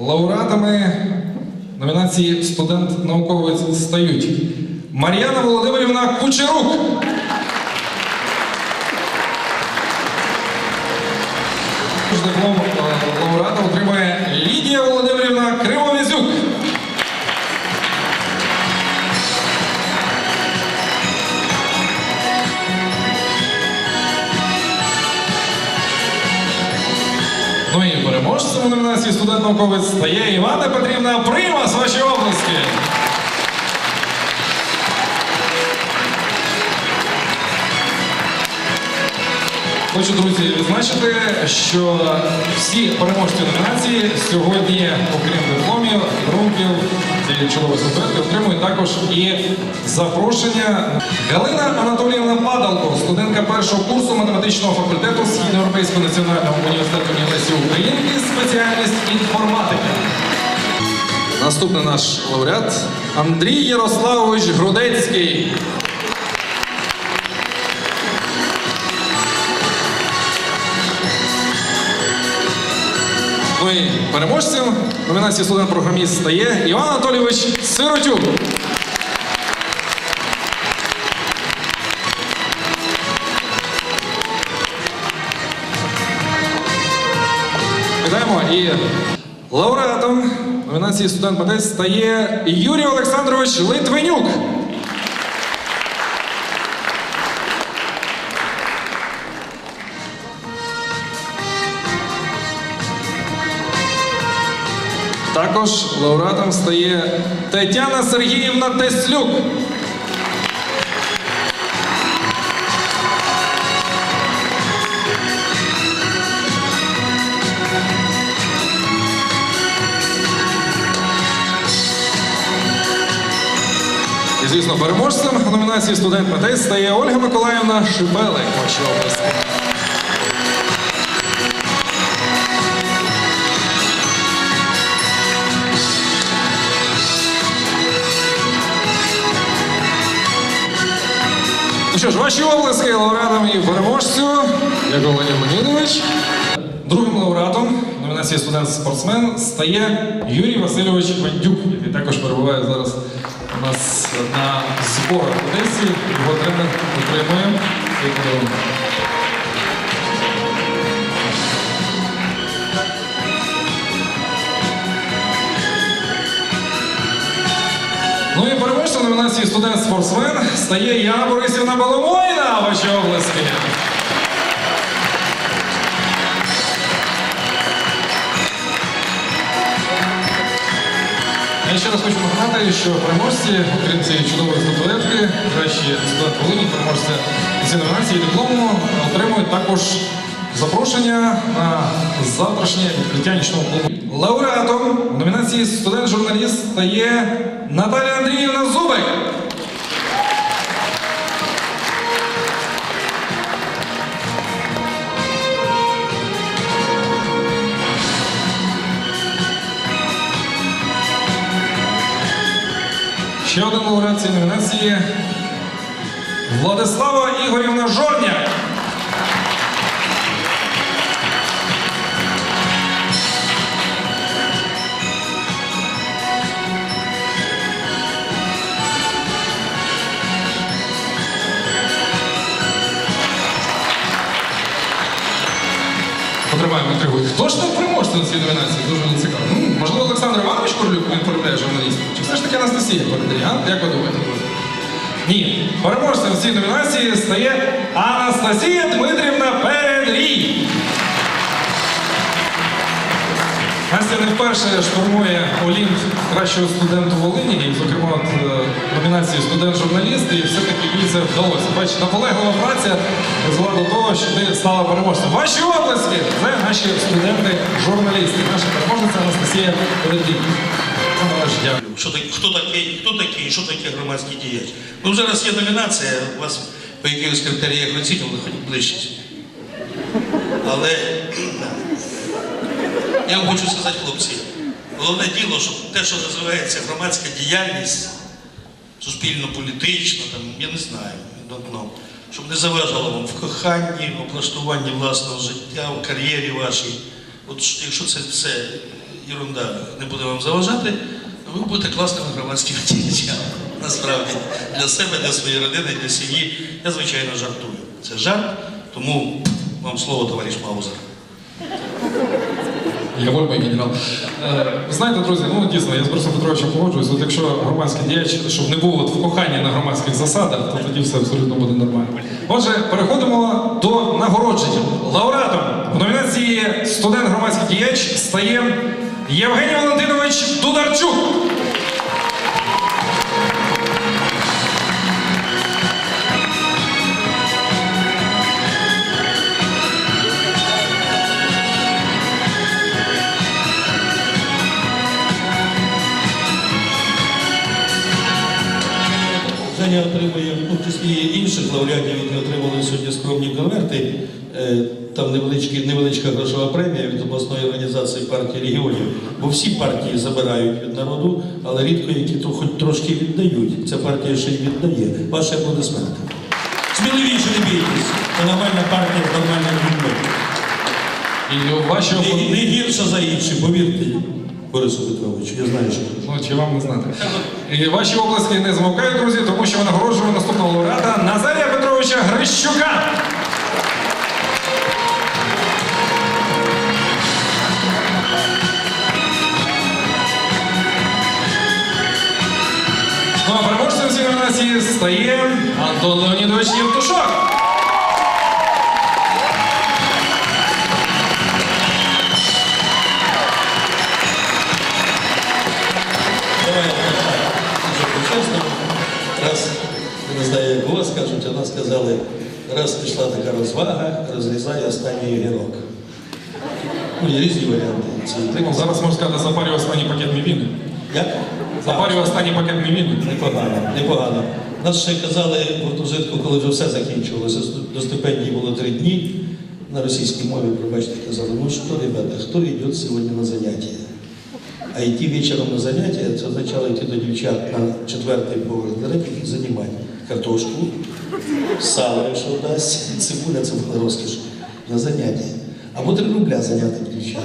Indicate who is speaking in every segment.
Speaker 1: Лауреатами номінації Студент науковець стають Мар'яна Володимирівна Кучерук. Диплом науковець стає Івана Петрівна Примас, ваші обласки. Хочу, друзі, відзначити, що всі переможці номінації сьогодні, окрім дипломів, подарунків цієї чудової статуетки, отримують також і запрошення. Галина Анатоліївна Падалко, студентка першого курсу математичного факультету Східноєвропейського національного університету Лесі Українки, спеціальність інформатика. Наступний наш лауреат Андрій Ярославович Грудецький. І переможцем номінації студент-програміст стає Іван Анатолійович Сиротюк. Вітаємо і лауреатом номінації студент митець стає Юрій Олександрович Литвинюк. Також лауреатом стає Тетяна Сергіївна Теслюк. І, звісно, переможцем номінації студент митець стає Ольга Миколаївна Шипелик. Ну що ж, ваші обласки лауреатам і переможцю, як Олені Леонідович. Другим лауреатом номінації студент-спортсмен стає Юрій Васильович Вандюк, який також перебуває зараз у нас на зборах в Одесі. Його тренер отримує номінації студент-спортсмен стає Яна Борисівна Баломойна, ваші обласки. Я ще раз хочу нагадати, що переможці, окрім цієї чудової статуетки, кращі студент Волині, переможці цієї номінації диплому отримують також запрошення на завтрашнє відкриття нічного клубу. Лауреатом в номінації студент-журналіст стає Наталія Андріївна Зубик. Ще один лауреат цієї номінації Владислава Ігорівна Жорняк. Передає журналістів? Чи все ж таки Анастасія передає? Як ви думаєте? Ні. Переможцем в цій номінації стає Анастасія Дмитрівна Передрій. Настя не вперше штурмує Олімп кращого студенту Волині, і, зокрема, е, номінації студент-журналіст, і все-таки їй це вдалося. Бачите, наполеглива праця призвела до того, що ти стала переможцем. Ваші обласки! Це наші студенти-журналісти. Наша переможниця Анастасія. Це.
Speaker 2: Що таке, хто такий, хто такий, що таке громадський діяч? Ну зараз є номінація, вас по якихось критеріях оцінювали, хоч ближче. Але я вам хочу сказати, хлопці, головне діло, щоб те, що називається громадська діяльність, суспільно-політична, я не знаю, давно, щоб не заважало вам в коханні, в облаштуванні власного життя, в кар'єрі вашій. От якщо це все ерунда не буде вам заважати, ви будете класними громадськими діячами. Насправді, для себе, для своєї родини, для сім'ї. Я, звичайно, жартую. Це жарт, тому вам слово, товариш Маузер.
Speaker 1: Я мій генерал. Е, ви знаєте, друзі, ну дійсно, я з Борисом Петровичем погоджуюсь. От якщо громадський діяч, щоб не було в коханні на громадських засадах, то тоді все абсолютно буде нормально. Отже, переходимо до нагородження. Лауреатом в номінації студент громадський діяч стає Євгеній Валентинович Дударчук.
Speaker 3: Женя отримує, ну, в числі і інших лауреатів, які отримали сьогодні скромні конверти. Е, Там невеличка грошова премія від обласної організації партії регіонів. Бо всі партії забирають від народу, але рідко які то хоч трошки віддають. Ця партія ще й віддає. Ваші аплодисменти. Сміливіше не бійтесь. Це нормальна партія з нормальними людьми.
Speaker 1: І ваші
Speaker 3: не гірша за інші, повірте, Борису Петровичу. Я знаю, що
Speaker 1: Ну, чи вам не знати. І ваші обласки не змовкають, друзі, тому що ми нагороджуємо наступного лауреата Назарія Петровича Грищука. Ну а переможцем номінації стає Антон Леонідович Євтушок.
Speaker 3: Сказали, раз пішла така розвага, розрізай останній огірок. Ну, є різні варіанти.
Speaker 1: Ну, зараз можна сказати, запарює останній пакет мівіни.
Speaker 3: Як?
Speaker 1: Запарює останній пакет мівіни.
Speaker 3: Непогано, непогано. Нас ще казали в гуртожитку, коли вже все закінчувалося, до стипендії було три дні. На російській мові, пробачте, казали, ну що, ребята, хто йде сьогодні на заняття? А йти вечором на заняття, це означало йти до дівчат на четвертий поверх директор їх займати картошку, сало, якщо вдасться, цибуля, це була розкіш, на заняття. Або три рубля заняти дівчат.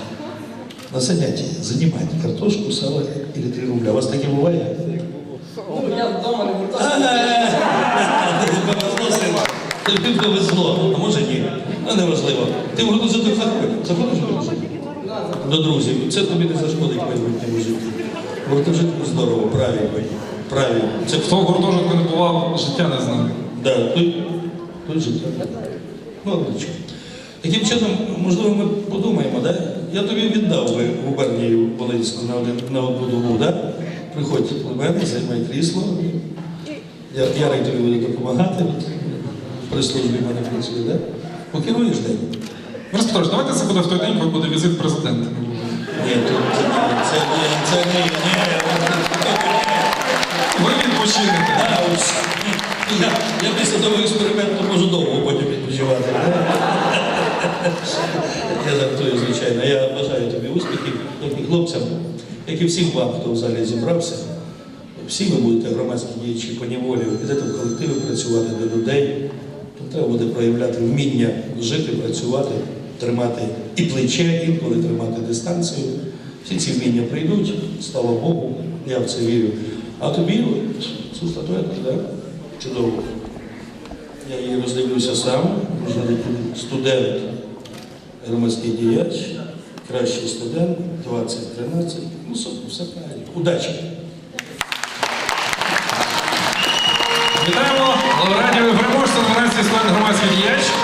Speaker 3: На заняття займати картошку, сало і три рубля. У вас таке буває? Тобі повезло, син. Тобі повезло. А може ні. Ну, неважливо. Ти в гуртожиток заходиш? Заходиш в гуртожиток? До друзів. Це тобі не зашкодить в майбутньому житті. В гуртожитку здорово, правильно. Правильно. Це
Speaker 1: Хто в гуртожитку не бував, життя не знає.
Speaker 3: Да, тут, тут життя. Молодочко. Таким чином, можливо, ми подумаємо, да? Я тобі віддав би губернію Волинську на, один, на одну добу, да? Приходь до мене, займай крісло. Я, Ярик тобі буде допомагати. При службі мене працює, да? Покеруєш день?
Speaker 1: Борис Петрович, давайте це буде в той день, коли буде візит президента.
Speaker 3: Ні, тут це, це, ні, це ні, ні.
Speaker 1: Ви відпочинете.
Speaker 3: А, ось, Я, я після того експерименту можу довго потім відпочивати. Я жартую, звичайно. Я бажаю тобі успіхів, тобі хлопцям, як і всім вам, хто в залі зібрався. Всі ви будете громадські діячі по неволі, підете в колективи працювати до людей. Треба буде проявляти вміння жити, працювати, тримати і плече, інколи тримати дистанцію. Всі ці вміння прийдуть, слава Богу, я в це вірю. А тобі цю статуетку, да? чудово. Я її роздивлюся сам, можна студент, громадський діяч, кращий студент, 2013. Ну, все правильно. Удачі!
Speaker 1: Вітаємо лауреатів і переможців номінації студент громадський діяч.